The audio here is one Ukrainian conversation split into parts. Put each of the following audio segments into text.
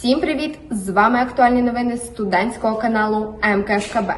Всім привіт! З вами актуальні новини студентського каналу МКФКБ.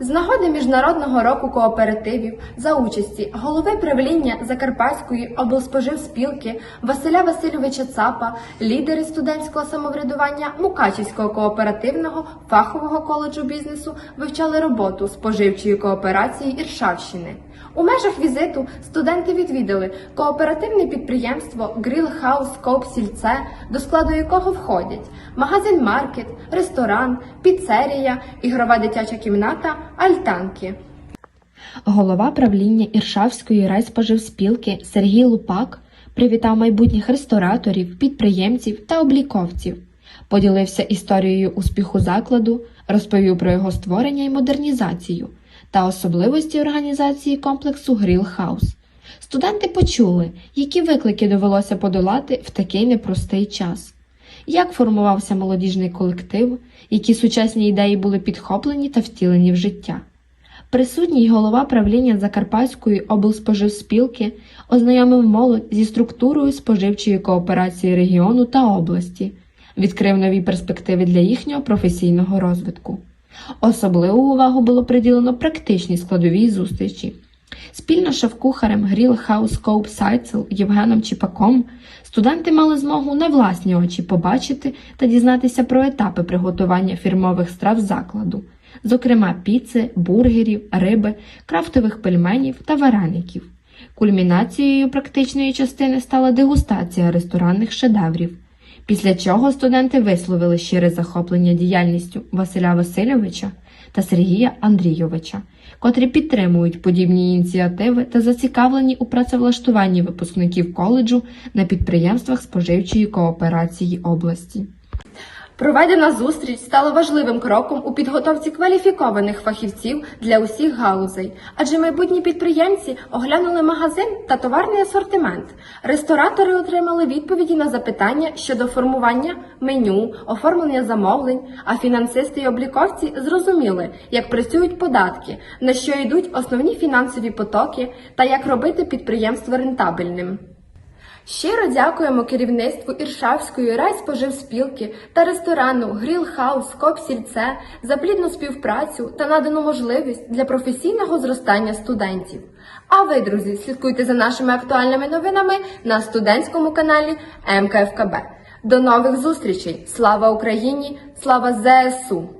З нагоди Міжнародного року кооперативів за участі голови правління Закарпатської облспоживспілки Василя Васильовича Цапа, лідери студентського самоврядування Мукачівського кооперативного фахового коледжу бізнесу вивчали роботу споживчої кооперації Іршавщини. У межах візиту студенти відвідали кооперативне підприємство Grill House Коп Сільце, до складу якого входять магазин Маркет, ресторан, піцерія, ігрова дитяча кімната, альтанки. Голова правління Іршавської райспоживспілки Сергій Лупак привітав майбутніх рестораторів, підприємців та обліковців, поділився історією успіху закладу, розповів про його створення і модернізацію та особливості організації комплексу Гріл Хаус. Студенти почули, які виклики довелося подолати в такий непростий час. Як формувався молодіжний колектив, які сучасні ідеї були підхоплені та втілені в життя. Присутній голова правління Закарпатської облспоживспілки ознайомив молодь зі структурою споживчої кооперації регіону та області, відкрив нові перспективи для їхнього професійного розвитку. Особливу увагу було приділено практичній складовій зустрічі. Спільно з шеф-кухарем House Cope Seitzel Євгеном Чіпаком студенти мали змогу на власні очі побачити та дізнатися про етапи приготування фірмових страв закладу, зокрема піци, бургерів, риби, крафтових пельменів та вареників. Кульмінацією практичної частини стала дегустація ресторанних шедеврів, після чого студенти висловили щире захоплення діяльністю Василя Васильовича та Сергія Андрійовича, котрі підтримують подібні ініціативи та зацікавлені у працевлаштуванні випускників коледжу на підприємствах споживчої кооперації області. Проведена зустріч стала важливим кроком у підготовці кваліфікованих фахівців для усіх галузей, адже майбутні підприємці оглянули магазин та товарний асортимент. Ресторатори отримали відповіді на запитання щодо формування меню, оформлення замовлень, а фінансисти й обліковці зрозуміли, як працюють податки, на що йдуть основні фінансові потоки та як робити підприємство рентабельним. Щиро дякуємо керівництву Іршавської райспоживспілки та ресторану Гріл Хаус Коп Сільце за плідну співпрацю та надану можливість для професійного зростання студентів. А ви, друзі, слідкуйте за нашими актуальними новинами на студентському каналі МКФКБ. До нових зустрічей! Слава Україні! Слава ЗСУ!